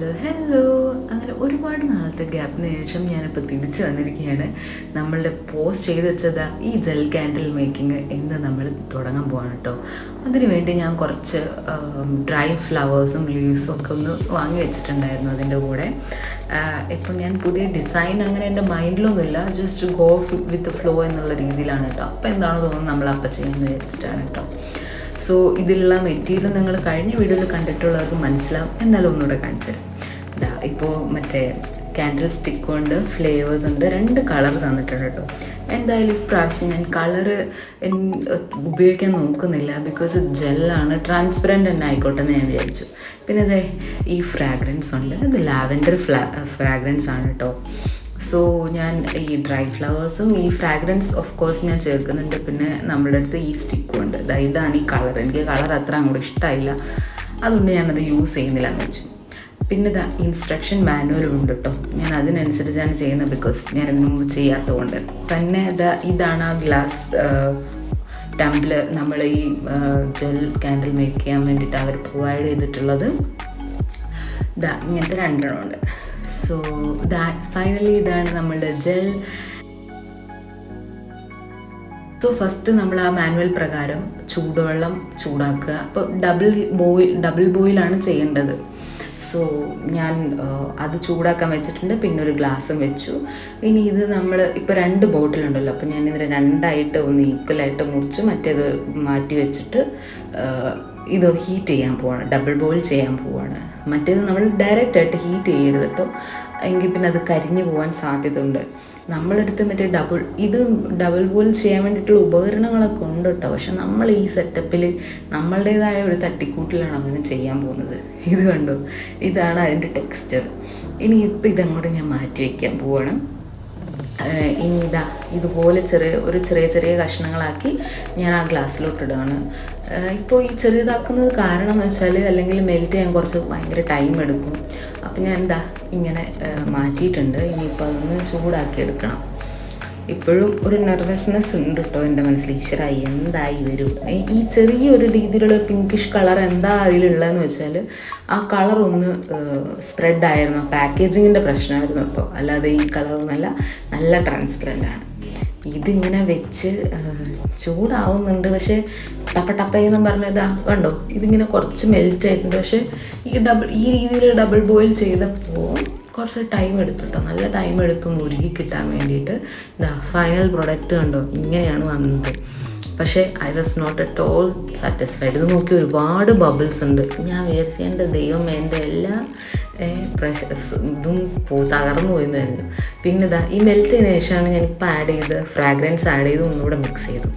Hello hello. അങ്ങനെ ഒരുപാട് നാളത്തെ ഗ്യാപ്പിന് ശേഷം ഞാനിപ്പോൾ തിരിച്ചു വന്നിരിക്കുകയാണ്. നമ്മളുടെ പോസ്റ്റ് ചെയ്ത് വെച്ചത് ഈ ജെൽ ക്യാൻഡിൽ മേക്കിംഗ് എന്ന് നമ്മൾ തുടങ്ങാൻ പോവാണ് കേട്ടോ. അതിനുവേണ്ടി ഞാൻ കുറച്ച് ഡ്രൈ ഫ്ലവേഴ്സും ലീവ്സും ഒക്കെ ഒന്ന് വാങ്ങി വെച്ചിട്ടുണ്ടായിരുന്നു അതിന്റെ കൂടെ. ഇപ്പം ഞാൻ പുതിയ ഡിസൈൻ അങ്ങനെ എന്റെ മൈൻഡിലൊന്നുമില്ല ജസ്റ്റ് ഗോ വിത്ത് ഫ്ലോ എന്നുള്ള രീതിയിലാണ് കേട്ടോ. അപ്പോൾ എന്താണോ തോന്നുന്നത് നമ്മൾ അപ്പം ചെയ്യുന്നത് വെച്ചിട്ടാണ് കേട്ടോ. സോ ഇതിലുള്ള മെറ്റീരിയൽ നിങ്ങൾ കഴിഞ്ഞ വീഡിയോയിൽ കണ്ടിട്ടുള്ളവർക്ക് മനസ്സിലാവും. എന്നാലും ഒന്നുകൂടെ കാണിച്ചു തരാം. ഇപ്പോൾ മറ്റേ ക്യാൻഡിൽ സ്റ്റിക്ക് കൊണ്ട് ഫ്ലേവേഴ്സ് ഉണ്ട് രണ്ട് കളർ തന്നിട്ടുണ്ട് കേട്ടോ. എന്തായാലും ഇപ്രാവശ്യം ഞാൻ കളറ് ഉപയോഗിക്കാൻ നോക്കുന്നില്ല ബിക്കോസ് ജെല്ലാണ് ട്രാൻസ്പെറന്റ് തന്നെ ആയിക്കോട്ടെ എന്ന് ഞാൻ വിചാരിച്ചു. പിന്നെ അതെ ഈ ഫ്രാഗ്രൻസ് ഉണ്ട് അത് ലാവൻഡർ ഫ്ലാ ഫ്രാഗ്രൻസ് ആണ് കേട്ടോ. സോ ഞാൻ ഈ ഡ്രൈ ഫ്ലവേഴ്സും ഈ ഫ്രാഗ്രൻസ് ഓഫ് കോഴ്സ് ഞാൻ ചേർക്കുന്നുണ്ട് പിന്നെ നമ്മുടെ അടുത്ത് ഈ സ്റ്റിക്കും ഉണ്ട്. ഇതാണ് ഈ കളർ എനിക്ക് കളർ അത്ര അങ്ങോട്ട് ഇഷ്ടമായില്ല അതുകൊണ്ട് ഞാനത് യൂസ് ചെയ്യുന്നില്ല എന്ന് വെച്ചു. പിന്നെ ഇതാ ഇൻസ്ട്രക്ഷൻ മാനുവലും ഉണ്ട് കേട്ടോ ഞാൻ അതിനനുസരിച്ചാണ് ചെയ്യുന്നത് ബിക്കോസ് ഞാൻ ഇതിനു മുമ്പ് ചെയ്യാത്തതുകൊണ്ട്. തന്നെ ഇതാ ഇതാണ് ആ ഗ്ലാസ് ടംബ്ലർ നമ്മൾ ഈ ജെൽ കാൻഡിൽ മേക്ക് ചെയ്യാൻ വേണ്ടിയിട്ട് അവർ പ്രൊവൈഡ് ചെയ്തിട്ടുള്ളത്. ഇതാ ഇങ്ങനത്തെ രണ്ടെണ്ണം ഉണ്ട്. സോ ദാ ഫൈനലി ഇതാണ് നമ്മുടെ ജെൽ സോ ഫസ്റ്റ് നമ്മൾ ആ മാനുവൽ പ്രകാരം ചൂടുവെള്ളം ചൂടാക്കുക. അപ്പോൾ ഡബിൾ ബോയിൽ ഡബിൾ ബോയിലാണ് ചെയ്യേണ്ടത്. സോ ഞാൻ അത് ചൂടാക്കാൻ വെച്ചിട്ടുണ്ട്. പിന്നെ ഒരു ഗ്ലാസ്സും വെച്ചു. ഇനി ഇത് നമ്മൾ ഇപ്പോൾ രണ്ട് ബോട്ടിലുണ്ടല്ലോ. അപ്പോൾ ഞാൻ ഇതിനെ രണ്ടായിട്ട് ഒന്ന് ഈക്വലായിട്ട് മുറിച്ച് മറ്റേത് മാറ്റി വെച്ചിട്ട് ഇത് ഹീറ്റ് ചെയ്യാൻ പോവാണ്. ഡബിൾ ബോയിൽ ചെയ്യാൻ പോവാണ്. മറ്റേത് നമ്മൾ ഡയറക്റ്റായിട്ട് ഹീറ്റ് ചെയ്യരുത് കേട്ടോ എങ്കിൽ പിന്നെ അത് കരിഞ്ഞു പോകാൻ സാധ്യതയുണ്ട്. നമ്മളെടുത്ത് മറ്റേ ഡബിൾ ഇത് ഡബിൾ പോൽ ചെയ്യാൻ വേണ്ടിയിട്ടുള്ള ഉപകരണങ്ങളൊക്കെ ഉണ്ട് കേട്ടോ. പക്ഷെ നമ്മൾ ഈ സെറ്റപ്പിൽ നമ്മളുടേതായ ഒരു തട്ടിക്കൂട്ടിലാണ് അങ്ങനെ ചെയ്യാൻ പോകുന്നത്. ഇത് കണ്ടോ? ഇതാണ് അതിന്റെ ടെക്സ്ചർ ഇനി ഇപ്പം ഇതങ്ങോട്ട് ഞാൻ മാറ്റി വയ്ക്കാൻ പോവാണ്. ഇനി ഇതാ ഇതുപോലെ ചെറിയ ഒരു ചെറിയ ചെറിയ കഷ്ണങ്ങളാക്കി ഞാൻ ആ ഗ്ലാസ്സിലോട്ടിടുകയാണ്. ഇപ്പോൾ ഈ ചെറിയതാക്കുന്നത് കാരണം എന്ന് വെച്ചാൽ അല്ലെങ്കിൽ മെൽറ്റ് ചെയ്യാൻ കുറച്ച് ഭയങ്കര ടൈം എടുക്കും. അപ്പം ഞാൻ എന്താ ഇങ്ങനെ മാറ്റിയിട്ടുണ്ട്. ഇനിയിപ്പോൾ അതൊന്ന് ചൂടാക്കി എടുക്കണം. ഇപ്പോഴും ഒരു നെർവസ്നെസ് ഉണ്ട് കേട്ടോ എന്റെ മനസ്സിൽ. ഈശ്വര എന്തായി വരും? ഈ- ചെറിയൊരു രീതിയിലുള്ള പിങ്കിഷ് കളർ എന്താ അതിലുള്ളതെന്ന് വെച്ചാൽ ആ കളർ ഒന്ന് സ്പ്രെഡ് ആയിരുന്നു. പാക്കേജിങ്ങിന്റെ പ്രശ്നമായിരുന്നു കേട്ടോ അല്ലാതെ ഈ കളറൊന്നുമല്ല നല്ല ട്രാൻസ്പെറന്റ് ആണ്. ഇതിങ്ങനെ വെച്ച് ചൂടാവുന്നുണ്ട്. പക്ഷേ ടപ്പ ടപ്പയെന്നും പറഞ്ഞതാ കണ്ടോ? ഇതിങ്ങനെ കുറച്ച് മെൽറ്റ് ആയിട്ടുണ്ട്. പക്ഷേ ഈ ഡബിൾ ഈ രീതിയിൽ ഡബിൾ ബോയിൽ ചെയ്തപ്പോൾ കുറച്ച് ടൈം എടുത്തു കേട്ടോ നല്ല ടൈം എടുത്തു ഒരുക്കി കിട്ടാൻ വേണ്ടിയിട്ട്. ഇതാ ഫൈനൽ പ്രൊഡക്റ്റ് കണ്ടോ? ഇങ്ങനെയാണ് വന്നത്. പക്ഷേ I was not at all satisfied ഇത് നോക്കി ഒരുപാട് ബബിൾസ് ഉണ്ട്. ഞാൻ വിചാരിച്ചു ദൈവം എന്റെ എല്ലാ ഇതും പോ തകർന്നു പോയി എന്നായിരുന്നു പിന്നെ ഇതാ ഈ മെൽറ്റ് ചെയ്തതിനു ശേഷമാണ് ഞാനിപ്പോൾ ആഡ് ചെയ്ത് ഫ്രാഗ്രൻസ് ആഡ് ചെയ്ത് ഒന്നുകൂടെ മിക്സ് ചെയ്തു.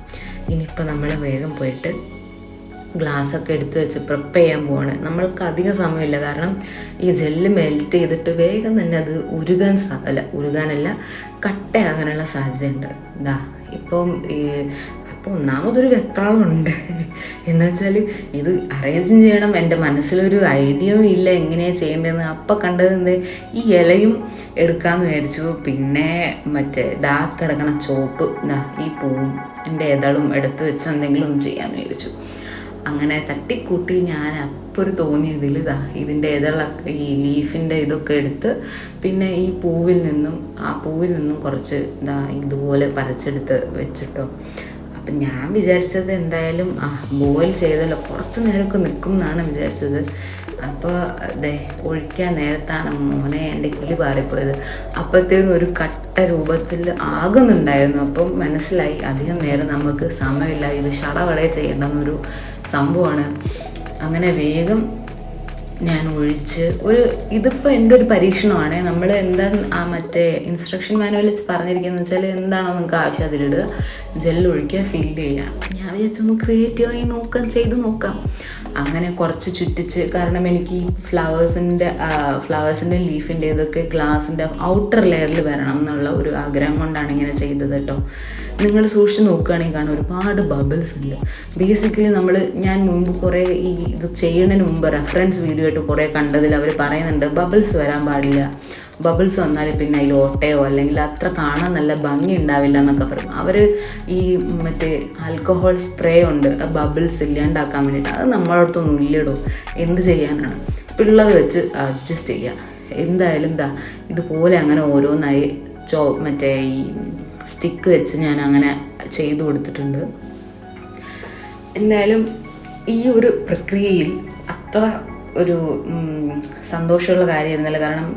ഇനിയിപ്പോൾ നമ്മൾ വേഗം പോയിട്ട് ഗ്ലാസ്സൊക്കെ എടുത്ത് വെച്ച് പ്രിപ്പ് ചെയ്യാൻ പോവാണ്. നമ്മൾക്ക് അധികം സമയമില്ല. കാരണം ഈ ജെല്ല് മെൽറ്റ് ചെയ്തിട്ട് വേഗം തന്നെ അത് ഉരുകാൻ സാ അല്ല ഉരുകാനല്ല കട്ടയാകാനുള്ള സാധ്യതയുണ്ട്. ഇതാ ഇപ്പം ഈ അപ്പോൾ ഒന്നാമതൊരു വെപ്രാളമുണ്ട്. എന്ന് വെച്ചാൽ ഇത് അറേഞ്ച് ചെയ്യണം. എന്റെ മനസ്സിലൊരു ഐഡിയയും ഇല്ല എങ്ങനെയാണ് ചെയ്യേണ്ടതെന്ന്. അപ്പം കണ്ടത് എന്ത്? ഈ ഇലയും എടുക്കാമെന്ന് വിചാരിച്ചു. പിന്നെ മറ്റേ ദാ കിടക്കണ ചോപ്പ് ദാ ഈ പൂവും എന്റെ ഏതാളും എടുത്തു വെച്ച് എന്തെങ്കിലും ഒന്ന് ചെയ്യാമെന്ന് വിചാരിച്ചു. അങ്ങനെ തട്ടിക്കൂട്ടി ഞാൻ അപ്പോൾ ഒരു തോന്നിയതിൽ ഇതാ ഇതിന്റെ ഇതള ഈ ലീഫിന്റെ ഇതൊക്കെ എടുത്ത് പിന്നെ ഈ പൂവിൽ നിന്നും ആ പൂവിൽ നിന്നും കുറച്ച് ഇതാ ഇതുപോലെ പറിച്ചെടുത്ത് വെച്ചിട്ടോ. അപ്പം ഞാൻ വിചാരിച്ചത് എന്തായാലും ആ ബോയിൽ ചെയ്തല്ലോ കുറച്ച് നേരമൊക്കെ നിൽക്കും എന്നാണ് വിചാരിച്ചത്. അപ്പോൾ അതെ ഒഴിക്കാൻ നേരത്താണ് മോനെ എന്റെ കിളി പാറിപ്പോയത്. അപ്പോഴത്തേക്കും ഒരു കട്ട രൂപത്തിൽ ആകുന്നുണ്ടായിരുന്നു. അപ്പം മനസ്സിലായി അധികം നേരം നമുക്ക് സമയമില്ല ഇത് ഷടവടയെ ചെയ്യേണ്ടെന്നൊരു സംഭവമാണ്. അങ്ങനെ വേഗം ഞാൻ ഒഴിച്ച് ഒരു ഇതിപ്പോൾ എന്റെ ഒരു പരീക്ഷണമാണ്. നമ്മൾ എന്താ ആ മറ്റേ ഇൻസ്ട്രക്ഷൻ മാനുവലിൽ പറഞ്ഞിരിക്കുന്നത് വെച്ചാൽ എന്താണോ നിങ്ങൾക്ക് ആവശ്യം അതിലിടുക. ജെല്ല് ഒഴിക്കുക ഫില്ല് ചെയ്യുക. ഞാൻ വിചാരിച്ചൊന്ന് ക്രിയേറ്റീവായി നോക്കാം ചെയ്ത് നോക്കാം. അങ്ങനെ കുറച്ച് ചുറ്റിച്ച് കാരണം എനിക്ക് ഈ ഫ്ലവേഴ്സിന്റെ ഫ്ലവേഴ്സിന്റെ ലീഫിന്റെ ഇതൊക്കെ ഗ്ലാസിന്റെ ഔട്ടർ ലെയറിൽ വരണം എന്നുള്ള ഒരു ആഗ്രഹം കൊണ്ടാണ് ഇങ്ങനെ ചെയ്തത് കേട്ടോ. നിങ്ങൾ സൂക്ഷിച്ച് നോക്കുകയാണെങ്കിൽ കാണാം ഒരുപാട് ബബിൾസ് ഉണ്ട്. ബേസിക്കലി നമ്മൾ ഞാൻ മുമ്പ് കുറേ ഈ ഇത് ചെയ്യുന്നതിന് മുമ്പ് റെഫറൻസ് വീഡിയോ ആയിട്ട് കുറേ കണ്ടതിൽ അവർ പറയുന്നുണ്ട് ബബിൾസ് വരാൻ പാടില്ല. ബബിൾസ് വന്നാൽ പിന്നെ അതിൽ ഓട്ടയോ അല്ലെങ്കിൽ അത്ര കാണാൻ നല്ല ഭംഗി ഉണ്ടാവില്ല എന്നൊക്കെ പറയും. അവർ ഈ മറ്റേ ആൽക്കഹോൾ സ്പ്രേ ഉണ്ട് ബബിൾസ് ഇല്ലാണ്ടാക്കാൻ വേണ്ടിയിട്ട് അത് നമ്മളടുത്തൊന്നും ഇല്ലടോ എന്ത് ചെയ്യാനാണ്? പിള്ളത് വെച്ച് അഡ്ജസ്റ്റ് ചെയ്യുക എന്തായാലും ദാ ഇതുപോലെ അങ്ങനെ ഓരോന്നായി ചോ മറ്റേ ഈ സ്റ്റിക്ക് വെച്ച് ഞാൻ അങ്ങനെ ചെയ്തു കൊടുത്തിട്ടുണ്ട്. എന്തായാലും ഈ ഒരു പ്രക്രിയയിൽ അത്ര ഒരു സന്തോഷമുള്ള കാര്യമായിരുന്നില്ല. കാരണം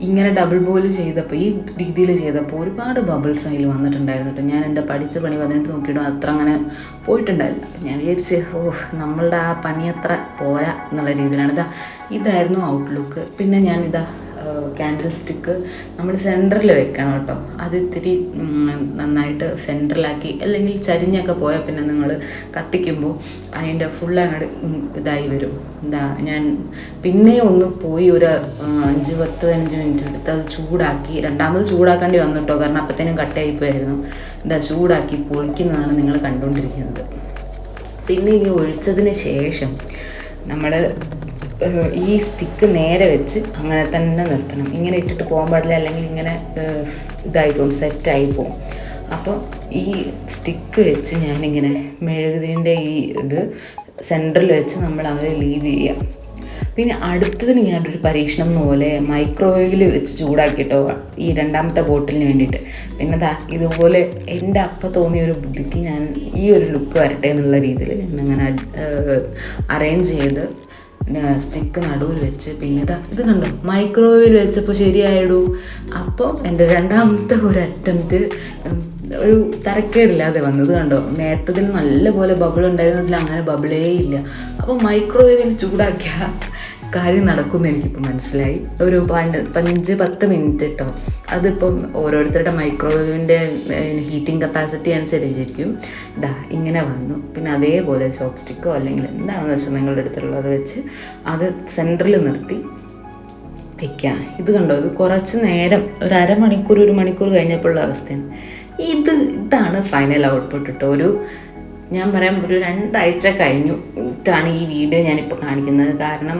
ഇങ്ങനെ ഡബിൾ ബോയിൽ ചെയ്തപ്പോൾ ഈ രീതിയിൽ ചെയ്തപ്പോൾ ഒരുപാട് ബബിൾസ് അതിൽ വന്നിട്ടുണ്ടായിരുന്നു കേട്ടോ. ഞാൻ എന്റെ പഠിച്ച പണി വന്നിട്ട് നോക്കിയിട്ടും അത്ര അങ്ങനെ പോയിട്ടുണ്ടായില്ല. അപ്പം ഞാൻ വിചാരിച്ച് ഓ നമ്മളുടെ ആ പണി അത്ര പോരാ എന്നുള്ള രീതിയിലാണ്. ഇതാ ഇതായിരുന്നു ഔട്ട്ലുക്ക് പിന്നെ ഞാനിതാ ക്യാൻഡിൽ സ്റ്റിക്ക് നമ്മൾ സെന്ററിൽ വെക്കണം കേട്ടോ. അത് ഇത്തിരി നന്നായിട്ട് സെന്ററിലാക്കി അല്ലെങ്കിൽ ചരിഞ്ഞൊക്കെ പോയാൽ പിന്നെ നിങ്ങൾ കത്തിക്കുമ്പോൾ അതിന്റെ ഫുൾ അങ്ങോട്ട് ഇതായി വരും. എന്താ ഞാൻ പിന്നെ ഒന്ന് പോയി ഒരു അഞ്ച് പത്ത് പതിനഞ്ച് മിനിറ്റ് എടുത്ത് അത് ചൂടാക്കി രണ്ടാമത് ചൂടാക്കേണ്ടി വന്നു കേട്ടോ. കാരണം അപ്പത്തേനും കട്ടയായി പോയായിരുന്നു എന്താ ചൂടാക്കി പൊളിക്കുന്നതാണ് നിങ്ങൾ കണ്ടുകൊണ്ടിരിക്കുന്നത് പിന്നെ ഇനി ഒഴിച്ചതിന് ശേഷം നമ്മൾ ഈ സ്റ്റിക്ക് നേരെ വെച്ച് അങ്ങനെ തന്നെ നിർത്തണം. ഇങ്ങനെ ഇട്ടിട്ട് പോകാൻ പാടില്ല അല്ലെങ്കിൽ ഇങ്ങനെ ഇതായി പോകും സെറ്റായി പോകും അപ്പോൾ ഈ സ്റ്റിക്ക് വെച്ച് ഞാനിങ്ങനെ മെഴുകുതിന്റെ ഈ ഇത് സെന്ററിൽ വെച്ച് നമ്മൾ അത് ലീവ് ചെയ്യാം പിന്നെ അടുത്തതിന് ഞാനൊരു പരീക്ഷണം പോലെ മൈക്രോവേവിൽ വെച്ച് ചൂടാക്കിയിട്ടോ ഈ രണ്ടാമത്തെ ബോട്ടിലിന് വേണ്ടിയിട്ട്. പിന്നെ ദാ ഇതുപോലെ എന്റെ അപ്പം തോന്നിയ ഒരു ബുദ്ധിക്ക് ഞാൻ ഈ ഒരു ലുക്ക് വരട്ടെ എന്നുള്ള രീതിയിൽ ഞാൻ അങ്ങനെ അറേഞ്ച് ചെയ്ത് സ്റ്റിക്ക് നടുവിൽ വെച്ച് പിന്നെ ഇതാ കണ്ടോ? മൈക്രോവേവിൽ വെച്ചപ്പോൾ ശരിയായിടൂ. അപ്പോൾ എന്റെ രണ്ടാമത്തെ ഒരു അറ്റംപ്റ്റ് ഒരു തരക്കേടില്ലാതെ വന്നത് കണ്ടോ? നേരത്തതിൽ നല്ലപോലെ ബബിൾ ഉണ്ടായിരുന്നതിൽ അങ്ങനെ ബബിളേ ഇല്ല. അപ്പോൾ മൈക്രോവേവിൽ ചൂടാക്കിയ കാര്യം നടക്കുമെന്ന് എനിക്കിപ്പോൾ മനസ്സിലായി. ഒരു പണ്ട് പഞ്ച് പത്ത് മിനിറ്റ് കേട്ടോ അതിപ്പം ഓരോരുത്തരുടെ മൈക്രോവേവിന്റെ ഹീറ്റിംഗ് കപ്പാസിറ്റി അനുസരിച്ചിരിക്കും ഇതാ ഇങ്ങനെ വന്നു. പിന്നെ അതേപോലെ ചോപ്പ് സ്റ്റിക്കോ അല്ലെങ്കിൽ എന്താണെന്ന് വെച്ചാൽ നിങ്ങളുടെ അടുത്തുള്ളത് വെച്ച് അത് സെന്ററിൽ നിർത്തി വയ്ക്കുക ഇത് കണ്ടോ? ഇത് കുറച്ച് നേരം ഒരു അരമണിക്കൂർ ഒരു മണിക്കൂർ കഴിഞ്ഞപ്പോഴുള്ള അവസ്ഥയാണ്. ഇത് ഇതാണ് ഫൈനൽ ഔട്ട്പുട്ട് കേട്ടോ ഒരു ഞാൻ പറയാം ഒരു രണ്ടാഴ്ച കഴിഞ്ഞു. ഇട്ടാണ് ഈ വീഡിയോ ഞാനിപ്പോൾ കാണിക്കുന്നത്. കാരണം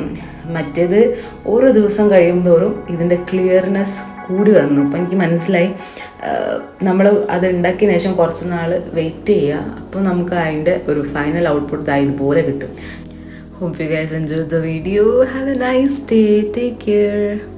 മറ്റേത് ഓരോ ദിവസം കഴിയുന്തോറും ഇതിന്റെ ക്ലിയർനെസ് കൂടി വന്നു അപ്പോൾ എനിക്ക് മനസ്സിലായി നമ്മൾ അത് ഉണ്ടാക്കിയതിന് ശേഷം കുറച്ച് നാൾ വെയിറ്റ് ചെയ്യുക അപ്പോൾ നമുക്ക് അതിന്റെ ഒരു ഫൈനൽ ഔട്ട്പുട്ട് ഇതാ ഇതുപോലെ കിട്ടും Hope you guys enjoyed the video. Have a nice day. Take care.